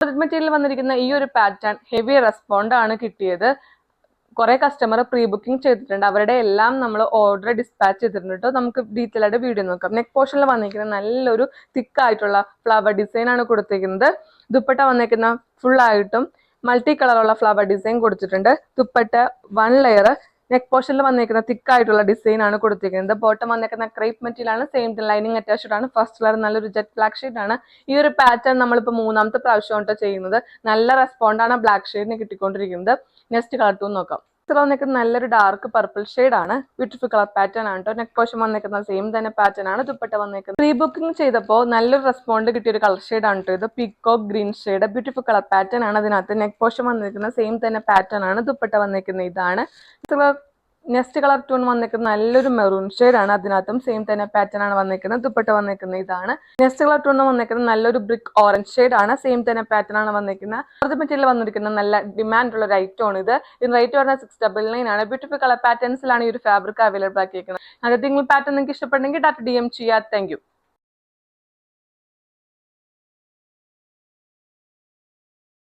Material വന്നിരിക്കുന്ന ഈ ഒരു പാറ്റേൺ ഹെവി റെസ്പോണ്ട് ആണ് കിട്ടിയത്. കുറെ കസ്റ്റമർ പ്രീ ബുക്കിംഗ് ചെയ്തിട്ടുണ്ട്. അവരുടെ എല്ലാം നമ്മൾ ഓർഡർ ഡിസ്പാച്ച് ചെയ്തിട്ടുണ്ട് ട്ടോ. നമുക്ക് ഡീറ്റെയിൽ ആയിട്ട് വീഡിയോ നോക്കാം. നെക്ക് പോർഷനിൽ വന്നിരിക്കുന്ന നല്ലൊരു തിക്ക് ആയിട്ടുള്ള ഫ്ലവർ ഡിസൈൻ ആണ് കൊടുത്തിരിക്കുന്നത് ദുപ്പട്ട വന്നിരിക്കുന്ന ഫുൾ ആയിട്ടും മൾട്ടി കളറുള്ള ഫ്ലവർ ഡിസൈൻ കൊടുത്തിട്ടുണ്ട്. ദുപ്പട്ട വൺ ലെയർ നെക്ക് പോർഷനിൽ വന്നേക്കുന്ന തിക്ക് ആയിട്ടുള്ള ഡിസൈൻ ആണ് കൊടുത്തിരിക്കുന്നത് ബോട്ടം വന്നേക്കുന്ന ക്രേപ്പ് മെറ്റീരിയൽ ആണ് സെയിം ലൈനിങ് അറ്റാച്ച്ഡ് ആണ്. ഫസ്റ്റ് കളർ നല്ലൊരു ജെറ്റ് ബ്ലാക്ക് ഷെയ്ഡ് ആണ്. ഈ ഒരു പാറ്റേൺ നമ്മളിപ്പോൾ മൂന്നാമത്തെ പ്രാവശ്യം ട്ടോ ചെയ്യുന്നത്. നല്ല റെസ്പോണ്ടാണ് ബ്ലാക്ക് ഷെയ്ഡിന് കിട്ടിക്കൊണ്ടിരിക്കുന്നത്. നെക്സ്റ്റ് കളർ ടൂ നോക്കാം. ഇതിൽ വന്നിരിക്കുന്ന നല്ലൊരു ഡാർക്ക് പർപ്പിൾ ഷെയ്ഡ് ആണ്. ബ്യൂട്ടിഫുൾ കളർ പാറ്റേൺ ആണ് കേട്ടോ നെക്ക് പോഷൻ വന്നിരിക്കുന്ന സെയിം തന്നെ പാറ്റേൺ ആണ്. ദുപ്പട്ട വന്നിരിക്കുന്നത് പ്രീ ബുക്കിംഗ് ചെയ്തപ്പോൾ നല്ലൊരു റെസ്പോണ്ട് കിട്ടിയ ഒരു കളർ ഷെയ്ഡ് ആണ് കേട്ടോ ഇത്. Pico green shade beautiful colour pattern ആണ്. അതിനകത്ത് നെക്ക് പോഷൻ വന്നിരിക്കുന്ന സെയിം തന്നെ പാറ്റേൺ ആണ്. ദുപ്പട്ട വന്നിരിക്കുന്നത് ഇതാണ്. നെക്സ്റ്റ് കളർ ടൂൺ വന്നിരിക്കുന്ന നല്ലൊരു മെറൂൺ ഷെയ്ഡ് ആണ്. അതിനകത്തും സെയിം തന്നെ പാറ്റേൺ ആണ് വന്നിരിക്കുന്നത്. ദുപ്പട്ട വന്നിരിക്കുന്ന ഇതാണ്. നെക്സ്റ്റ് കളർ ടൂൺ വന്നിരിക്കുന്നത് നല്ലൊരു ബ്രിക്ക് ഓറഞ്ച് ഷെയ്ഡ് ആണ്. സെയിം തന്നെ പാറ്റേൺ ആണ് വന്നിരിക്കുന്നത്. അടുത്ത മെറ്റീരിയൽ വന്നിരിക്കുന്ന നല്ല ഡിമാൻഡ് ഉള്ള റൈറ്റ് ആണ് ഇത്. ഇതിന് റേറ്റ് പറഞ്ഞാൽ സിക്സ് ഡബിൾ നൈൻ ആണ്. ബ്യൂട്ടിഫുൾ കളർ പാറ്റേൺസിലാണ് ഈ ഒരു ഫാബ്രിക് അവൈലബിൾ ആക്കിയിരിക്കുന്നത്. അതായത് നിങ്ങൾ പാറ്റേൺ നിങ്ങൾക്ക് ഇഷ്ടപ്പെട്ടെങ്കിൽ ഡാറ്റ ഡി എം ചെയ്യാം. താങ്ക്